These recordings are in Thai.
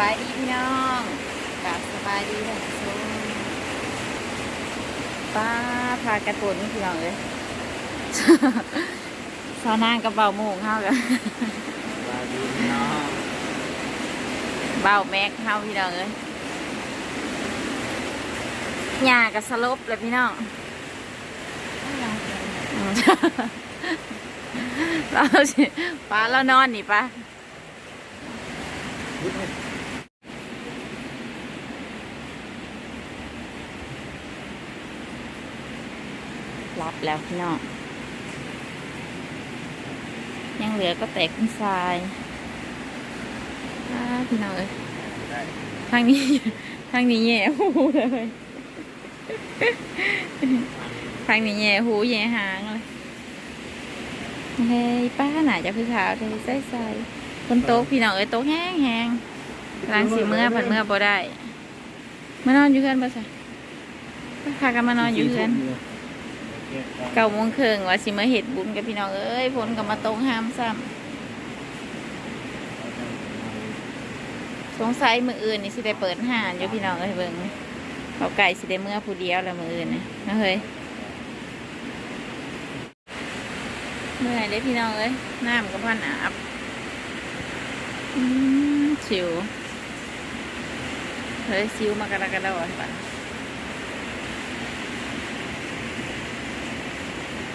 บายดีพี่น้องกลับสบายดีท่านผู้ชมป้าพากระตุนพี่น้องเลยสาวนางกับเบาหมูกเฮากันสวัสดีพี่น้องเบาแม็กเฮาพี่น้องเลยหญ้ากับสลบเลยพี่น้องอืมเราสิป้าเรานอนนี่ป้า รับแล้วพี่น้องยังเหลือก็แตกเป็นทรายพี่น้องเอ้ยทางนี้ทางนี้แย่หูเลยทางนี้แย่หูแย่หางเลยเฮ้ยป้าหนาจะคือขาวเทใส่ใส่คนโต๊ะพี่น้องเอ้ยโต๊ะแห้งแห้งกำลังสีเมื่อผัดเมื่อบ่ได้มานอนอยู่เพื่อนป่ะจ๊ะพากันมานอนอยู่เพื่อน เก้าโมงครึ่งว่าสิมาเห็ดบุญกับพี่น้องเอ้ยฝนก็มาตกห้ามซ้ำสงสัยมืออื่นนี่สิได้เปิดห้านอยู่พี่น้องเอ้ยเบิ่งเขาไก่สิได้เมื่อผู้เดียวแล้วมืออื่นนะเฮ้ยเมื่อยเด้พี่น้องเอ้ยน้ำกับพันอาบอืมชิวเฮ้ยชิวมากระกกระโดดป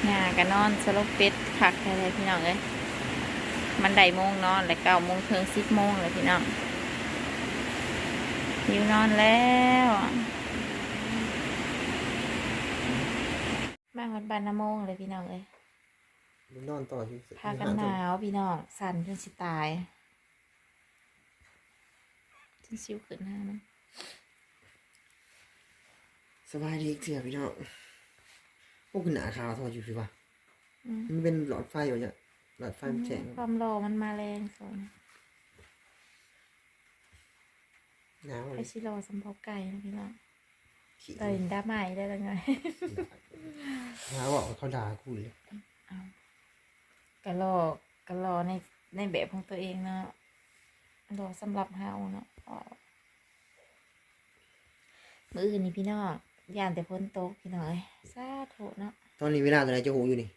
ะงากันนอนสลบเป็ดผักอะไรพี่น้องเอ้ยมันได้โมงนอนแล้วเก้าโมงถึงสิบโมงเลยพี่น้องหิวนอนแล้วมาฮอดบานนาโมงเลยพี่น้องเอ้ยนอนต่อที่พากันหนาวพี่น้องสั่นจนสิตายจนสิวขึ้นหน้านะสบายดีเสียพี่น้องพว กคุณหนาขาวทอดอยู่พี่ปะอืมมันเป็นหลอดไฟอยู่เนี่ยหลอดไฟมันแฉงความรอมันมาแรงสอนหนาวไอเลยชิโรสัมพอไก่นะพี่น้องขี้ตื่นด้าใหม่ได้แล้วไง หนาวบอกว่าเขาด่ากูเลยเอากะรอกะรอในในแบบของตัวเองเนาะรอสำหรับเฮาเนาะอ๋อมืออื่นนี่พี่น้อง ย่านแต่พ้นโต๊ะพี่น้องเอ้ยซาโถเนาะตอนนี้เวลาตัวไหนจะหูอยู่นี่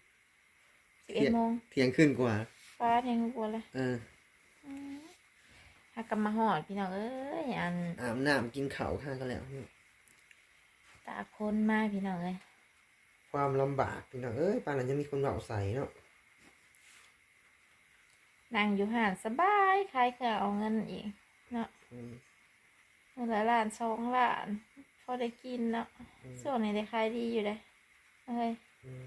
สิบเอ็ดโมงเที่ยงขึ้นกว่าฟ้าแทงบัวเลยเออหากำมาหอดพี่น้องเอ้ยอันอาบน้ำกินข้าวข้างกันแล้วนี่ตากพ้นมากพี่น้องเอ้ยความลำบากพี่น้องเอ้ยปานนั้นจะมีคนเหล่าใส่เนาะนั่งอยู่ห่านสบายขายเครื่องเอาเงินอีกเนาะอืมเงินละล้านสองล้านพ อได้กินเนาะอืมส่วนนี้ได้ขายดีอยู่เลยเอ้ยอืม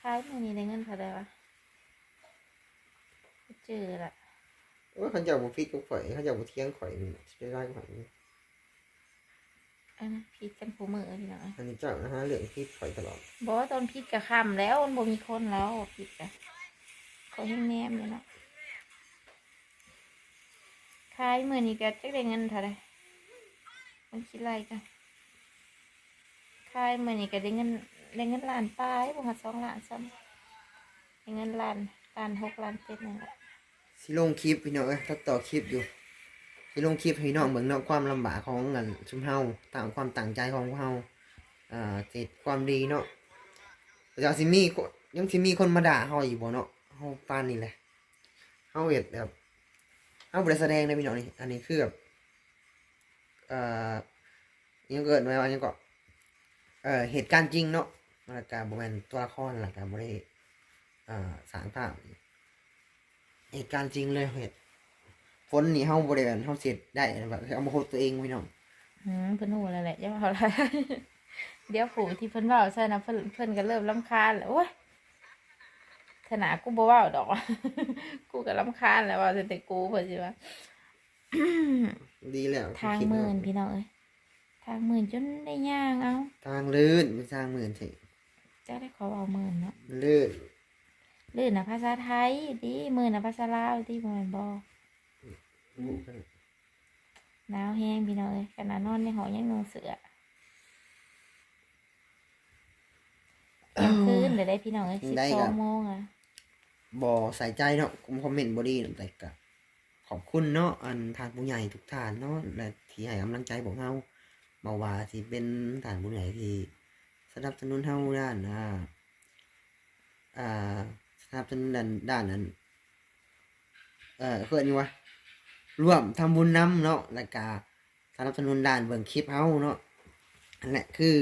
ขายมื่อนี้ได้เงินเท่าไหร่วะบ่เจอละว่าเขาจะเอาบุฟิกกับข่อยเขาจะเอาบุเที่ยงข่อยนี่จะได้ได้ข่อยนี่อันนะพิดกันผู้มือพี่น้องเอ้ยอันนี้เจ้านะฮะเหลืองฟิกข่อยตลอดบอกว่าตอนพิดกับค่ำแล้วมันบ่มีคนแล้วพิดกันเขายังแนมอยู่เนาะขายมื่อนี้ก็จะได้เงินเท่าไหร่ มันคิดอะไรกันขายมื่อนี้ก็ได้เงินได้เงินล้านปลายบ่หัดสองล้านซ้ำได้เงินล้านล้านหกล้านเจ็ดนั่นแหละสิลงคลิปพี่น้องเอ้ยถ้าต่อคลิปอยู่สิลงคลิปให้พี่น้องเบิ่งเนาะความลำบากของเงินชุมเฮาตามความตั้งใจของเฮาอ่าเกิดความดีเนาะแต่สิมีคนยังสิมีคนมาด่าเฮาอยู่บ่เนาะเฮาปานนี่แหละเฮาเฮ็ดแบบเฮาบ่ได้แสดงนะพี่น้องนี่อันนี้คือแบบ เอ่อยังเกิดไว้ว่ายังก็เอ่อเหตุการณ์จริงเนาะแล้วก็บ่แมนตัวละครแล้วก็บ่ได้อ่าสางภาพเหตุการณ์จริงเลยเหตุฝนนี่เฮาบ่ได้เฮาเสร็จได้แบบเอามาโคตตัวเองไว้น้องอืมเพิ่นหูแล้วแหละย่าเอาอะไรเดี๋ยวผูที่เพิ่นเว้าใช่นะเพิ่นเพิ่นก็เริ่มรำคาญแล้วโอ้ยขนาดกูบ่เว้าดอก กูก็รำคาญแล้วว่าแต่กูเพิ่นสิว่า ดีแล้วทางคิดหว่มื่นพี่น้องเอ้ยทางหมื่นจนได้ย่างเอาทางลื่นไม่ทางหมื่นสิจะได้ขอเอาหมื่นเนาะลื่นลื่นน่ะภาษาไทยดีหมื่นน่ะภาษาลาวดีบ่แม่นบ่หนาวแฮงพี่น้องเอ้ยขนาดนอนในหอยังนุ่งเสื้อเที่ยงคืนเดี๋ยวได้พี่น้องเอ้ย12โมงอะบ่ใส่ใจเนาะคอมเมนต์บ่ดีนำแต่กะ ขอบคุณเนาะอันทานผู้ใหญ่ทุกท่านเนาะและที่ให้กำลังใจพวกเราบ่ว่าสิเป็นทานผู้ใหญ่ที่สนับสนุนเฮาด้านอ่าอ่าสนับสนุนด้านด้านนั้นเอ่อเพื่อนนี่วะร่วมทำบุญนำเนาะแล้วก็สนับสนุนด้านเบิ่งคลิปเฮาเนาะอันแหละคือ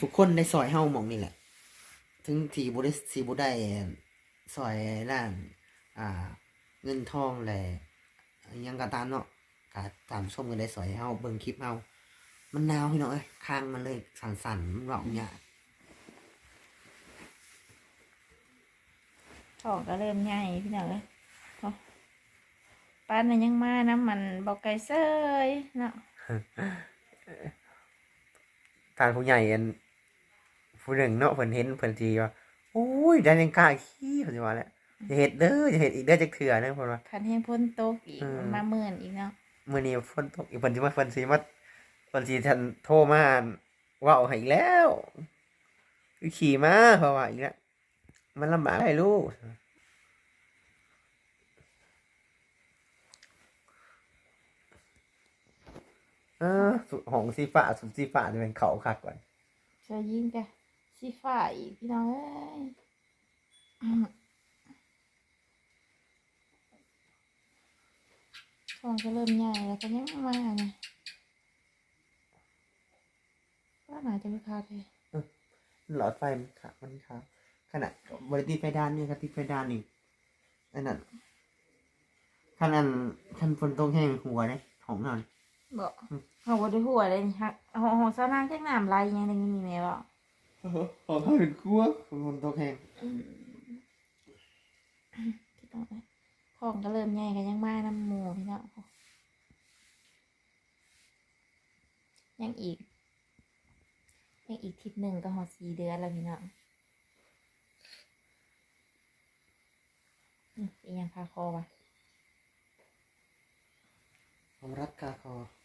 ทุกคนได้ซอยเฮาหมองนี่แหละ ถึงที่บ่ได้สิบ่ได้ซอยด้านอ่า เงินทองแหละอิหยังก็ตามเนาะก็ตามชมกันได้สอยเฮาเบิ่งคลิปเฮามันหนาวพี่น้องเอ้ยข้างมันเลยสั่นๆมันร้องยากท้องก็เริ่มใหญ่พี่น้องเอ้ยเนาะป้านน่ะยังมาน้ำมันบอกไก่เซยเนาะทางผู้ใหญ่อันผู้หนึ่งเนาะเพิ่นเห็นเพิ่นสิว่าโอ้ยได้ยังกล้าขี้เพิ่นสิว่าแหละ อย่าเฮ็ดเด้ออย่าเฮ็ดอีกเด้อจักเทื่อเด้อเพิ่นว่า คันแห้งพ้นตกอีกอืม มันมาเมื่อนอีกเนาะมื้อนี้ฝนตกอีกเพิ่นสิมาเพิ่นสิมาเพิ่นสิทันโทรมาเว้าให้อีกแล้วคือขี่มาเพราะว่าอีกแล้วมันลำบากให้ลูกเออสุของสีฟ้าสุดสีฟ้าจะเป็นเขาคักก่อน เชื่อยิงกะสีฟ้าอีกพี่น้องเอ้ย อืมท้องก็เริ่มใหญ่แล้วก็ยังมาเนี่ยว่าหนาจะไม่ขาดเลยหลอดไฟมันขามันขาขนาดบริติดไฟด้านนี่ครับติดไฟด้านนี่อันนั้นขนาดคันฝนตกแห้งหัวเลยของนอนบอกอืมเขาบไดหัวเลยนี่ฮักหองของเจ้านางแค่น้ำไหลยังไงมีไหมบอกของเขาถึงกลัวฝนตกแห้ง พี่น้องเอ้ย ของก็เริ่มใหญ่กันยังมาน้ำหมูพี่น้องยังอีก ยังอีกทิศหนึ่งก็หอสีเดือนแล้วพี่น้องอีกอีกยังพาคอวะผมรักคาคอ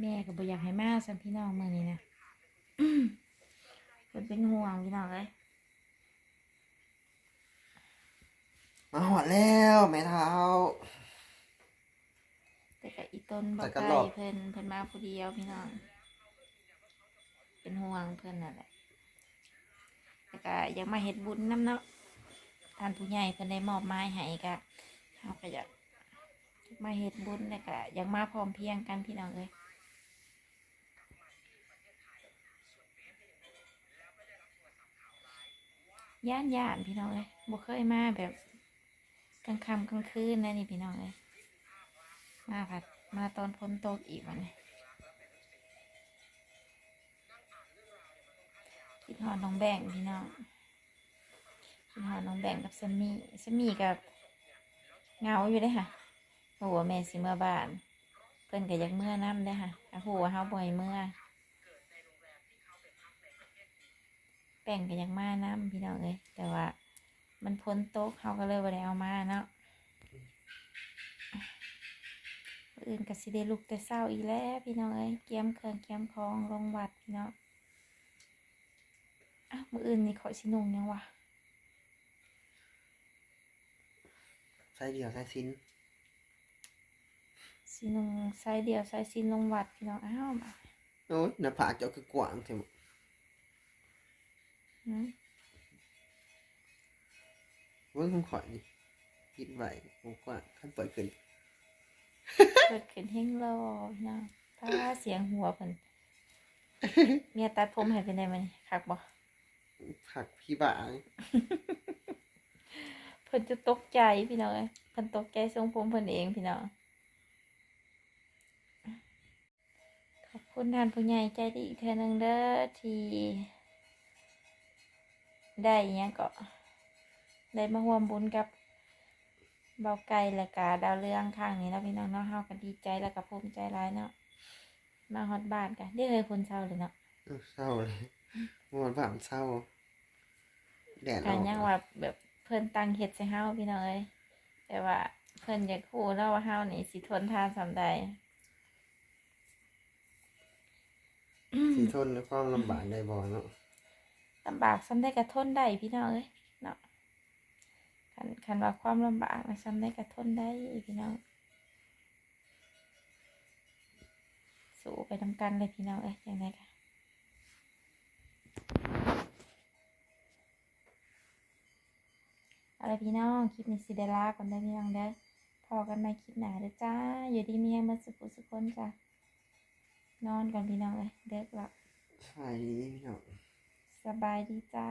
แม่ก็บ่อยากให้มาสัมพี่น้องเมื่อนี้นะเพิ่นเป็นห่วงพี่น้องเลยมาหอดแล้วแม่เท้า แต่กับอีต้นบ่แต่ไกก็ลรอบเพิ่นเพิ่นมาผู้เดียวพี่น้อง เป็นห่วงเพิ่นนั่นแหละแต่ก็ยังมาเฮ็ดบุญน้ำเนาะท่านผู้ใหญ่เพิ่นได้มอบไม้ให้ก็เฮาก็อยากมาเฮ็ดบุญแล้วก็อยากมาพร้อมเพรียงกันพี่น้องเอ้ย ย่านย่านพี่น้องเอ้ยบ่เคยมาแบบกลางค่ำกลางคืนนะนี่พี่น้องเอ้ยมาผัดมาตอนพ้นตกอีกวันนี้คิดหอน้องแบ่งพี่น้องคิดหอน้องแบ่งกับสามีสามีกับเงาอยู่เลยค่ะโอ้โหแม่สิเมื่อบ้าน เพิ่นก็อยากเมื่อน้ำได้ค่ะโอ้โหเฮาบ่อยเมื่อ ป้งก็อยากมาน้ำพี่น้องเลยแต่ว่ามันพ้นตกเขาก็เลยบ่ได้เอามาเนาะมื้ออื่นก็สิได้ลุกแต่เช้าอีกแล้ว พี่น้องเอ้ยเกียมเครื่องเกียมของลงวัดพี่น้องอะมื้ออื่นนี่ขอสินุ่งยังวะใส่เดียวใส่ซินสินุ่งใส่เดียวใส่ซินลงวัดพี่น้องอ้าวมาโอ้ยหน้าผากเจ้าคือกว้างเถอะหืมเว้ยผมขอยนี่คิดไว้ผมกว้างขั้นเปิดขึ้นเปิดขึ้นเฮงรอพี่น้องถ้าเสียงหัวเพิ่นเมียตัดผมให้เป็นได้มั้ยคักบ่ผักพี่บ่าเพิ่นจะตกใจพี่น้องเอ้ยเพิ่นตกใจทรงผมเพิ่นเองพี่น้องขอบคุณท่านผู้ใหญ่ใจดีอีกเทื่อหนึงเด้อที่ ได้อิหยังก็ได้มาร่วมบุญกับเบาไก่และกาดาวเรืองข้างนี้แล้วพี่น้องเนาะเฮาก็ดีใจแล้วก็ภูมิใจหลายเนาะมาฮอดบ้านกันได้เลยคนเศร้าเลยเนาะเออเศร้าเลยเมื่อวันผ่านเศร้าแดดอการอกยังว่าแบบเพิ่นตั้งเฮ็ดใส่เฮาพี่น้องเอ้ยแต่ว่าเพิ่นอยากฮู้แล้วว่าเฮานี่สิทนทานสำใดสิทนในความลำบากได้บ่เนาะ ลำบากซ้ำได้กระทนได้พี่น้องเอ้ยเนาะคันคันว่าความลำบากนะซ้ำได้กระทนได้พี่น้อง สู้ไปทำกันเลยพี่น้องเอ้ยอย่างไรกันอาละพี่น้องคลิปนี้สิเดลาก่อนได้พี่น้องได้พอกันใหมคลิปหนาเด้อจ้า อยู่ดีมีแรงมาสุขสุขคนจ้ะนอนก่อนพี่น้องเอ้ยเด็กละใช่พี่น้อง บายดีจ้า